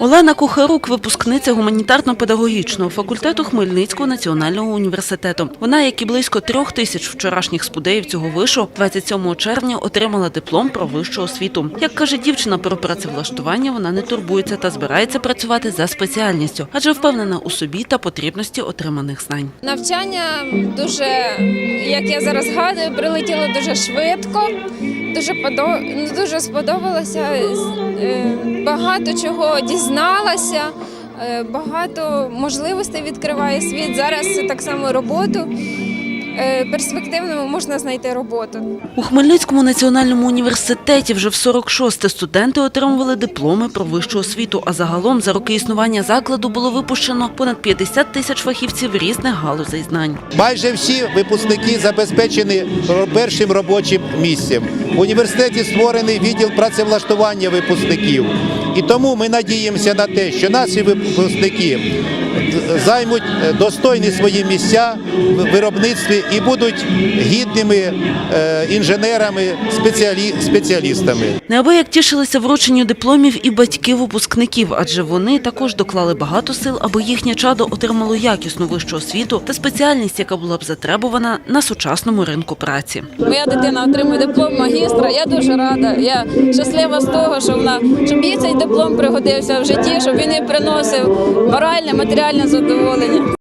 Олена Кухарук, випускниця гуманітарно-педагогічного факультету Хмельницького національного університету. Вона, як і близько трьох тисяч вчорашніх спудеїв цього вишу, 27 червня отримала диплом про вищу освіту. Як каже дівчина про працевлаштування, вона не турбується та збирається працювати за спеціальністю, адже впевнена у собі та потрібності отриманих знань. Навчання дуже, як я зараз згадую, прилетіло дуже швидко, дуже подо... ну, дуже сподобалося. Е, Багато чого дізналася, е, багато можливостей відкриває світ. Зараз так само роботу. Е, Перспективному можна знайти роботу. У Хмельницькому національному університеті вже в 46 студенти отримували дипломи про вищу освіту. А загалом за роки існування закладу було випущено понад 50 тисяч фахівців різних галузей знань. Майже всі випускники забезпечені першим робочим місцем. В університеті створений відділ працевлаштування випускників. І тому ми надіємося на те, що наші випускники займуть е, достойні свої місця в виробництві і будуть гідними е, інженерами, спеціалі- спеціалістами. Неабияк тішилися врученню дипломів і батьки випускників, адже вони також доклали багато сил, аби їхнє чадо отримало якісну вищу освіту та спеціальність, яка була б затребувана на сучасному ринку праці. Моя дитина отримує диплом магістра. Я дуже рада. Я щаслива з того, що вона щоб їй цей диплом пригодився в житті, щоб він їй приносив моральне, матеріальне задоволення.